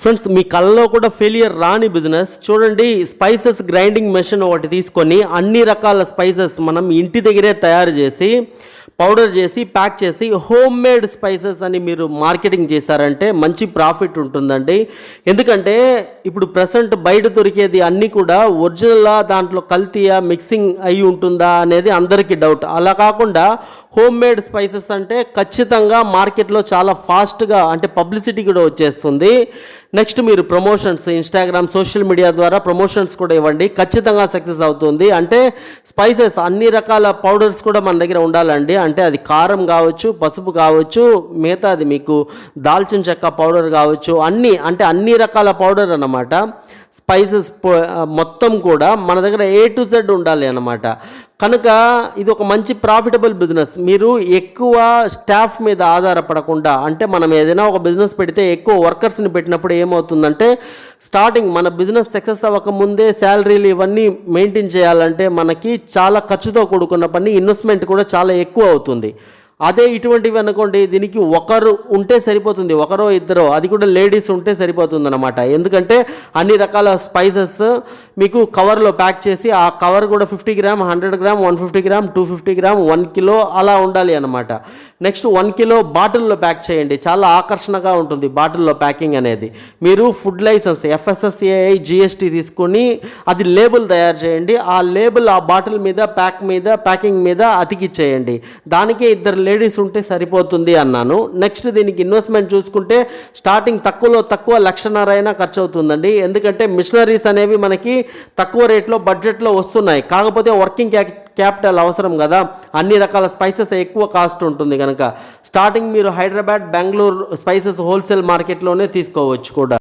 Friends మీ కళ్ళలో కూడా failure రాని బిజినెస్ చూడండి స్పైసెస్ గ్రైండింగ్ మెషిన్ ఒకటి తీసుకొని అన్ని రకాల స్పైసెస్ మనం ఇంటి దగ్గరే తయారు చేసి పౌడర్ చేసి ప్యాక్ చేసి హోమ్ మేడ్ స్పైసెస్ అని మీరు మార్కెటింగ్ చేశారంటే మంచి ప్రాఫిట్ ఉంటుందండి. ఎందుకంటే ఇప్పుడు ప్రజెంట్ బయట దొరికేది అన్నీ కూడా ఒరిజినల్లా దాంట్లో కల్తీయా మిక్సింగ్ అయి ఉంటుందా అనేది అందరికీ డౌట్. అలా కాకుండా హోమ్ మేడ్ స్పైసెస్ అంటే ఖచ్చితంగా మార్కెట్లో చాలా ఫాస్ట్గా అంటే పబ్లిసిటీ కూడా వచ్చేస్తుంది. నెక్స్ట్ మీరు ప్రమోషన్స్ ఇన్స్టాగ్రామ్ సోషల్ మీడియా ద్వారా ప్రమోషన్స్ కూడా ఇవ్వండి. ఖచ్చితంగా సక్సెస్ అవుతుంది. అంటే స్పైసెస్ అన్ని రకాల పౌడర్స్ కూడా మన దగ్గర ఉండాలండి. అంటే అది కారం కావచ్చు పసుపు కావచ్చు మిగతా అది మీకు దాల్చిన చెక్క పౌడర్ కావచ్చు అన్నీ అంటే అన్ని రకాల పౌడర్ అన్నమాట. స్పైసెస్ మొత్తం కూడా మన దగ్గర ఏ టు జెడ్ ఉండాలి అన్నమాట. కనుక ఇది ఒక మంచి ప్రాఫిటబుల్ బిజినెస్ మీరు ఎక్కువ స్టాఫ్ మీద ఆధారపడకుండా అంటే మనం ఏదైనా ఒక బిజినెస్ పెడితే ఎక్కువ వర్కర్స్ని పెట్టినప్పుడు ఏమవుతుందంటే స్టార్టింగ్ మన బిజినెస్ సక్సెస్ అవ్వకముందే శాలరీలు ఇవన్నీ మెయింటైన్ చేయాలంటే మనకి చాలా ఖర్చుతో కూడుకున్న పని ఇన్వెస్ట్మెంట్ కూడా చాలా ఎక్కువ అవుతుంది. అదే ఇటువంటివి అనుకోండి దీనికి ఒకరు ఉంటే సరిపోతుంది ఒకరో ఇద్దరో అది కూడా లేడీస్ ఉంటే సరిపోతుంది అనమాట ఎందుకంటే అన్ని రకాల స్పైసెస్ మీకు కవర్లో ప్యాక్ చేసి ఆ కవర్ కూడా fifty gram hundred gram one fifty gram two fifty gram one kilo అలా ఉండాలి అనమాట నెక్స్ట్ వన్ కిలో బాటిల్లో ప్యాక్ చేయండి. చాలా ఆకర్షణగా ఉంటుంది బాటిల్లో ప్యాకింగ్ అనేది. మీరు ఫుడ్ లైసెన్స్ ఎఫ్ఎస్ఎస్ఏఐ జిఎస్టీ తీసుకొని అది లేబుల్ తయారు చేయండి. ఆ లేబుల్ ఆ బాటిల్ మీద ప్యాక్ మీద ప్యాకింగ్ మీద అతికిచ్చేయండి. దానికే ఇద్దరు లేడీస్ ఉంటే సరిపోతుంది అన్నాను. నెక్స్ట్ దీనికి ఇన్వెస్ట్మెంట్ చూసుకుంటే స్టార్టింగ్ తక్కువలో తక్కువ లక్షన్నర అయినా ఖర్చు అవుతుందండి ఎందుకంటే మిషనరీస్ అనేవి మనకి తక్కువ రేట్లో బడ్జెట్లో వస్తున్నాయి. కాకపోతే వర్కింగ్ క్యాపిటల్ అవసరం కదా. అన్ని రకాల స్పైసెస్ ఎక్కువ కాస్ట్ ఉంటుంది కనుక స్టార్టింగ్ మీరు హైదరాబాద్ బెంగళూరు స్పైసెస్ హోల్సేల్ మార్కెట్లోనే తీసుకోవచ్చు కూడా.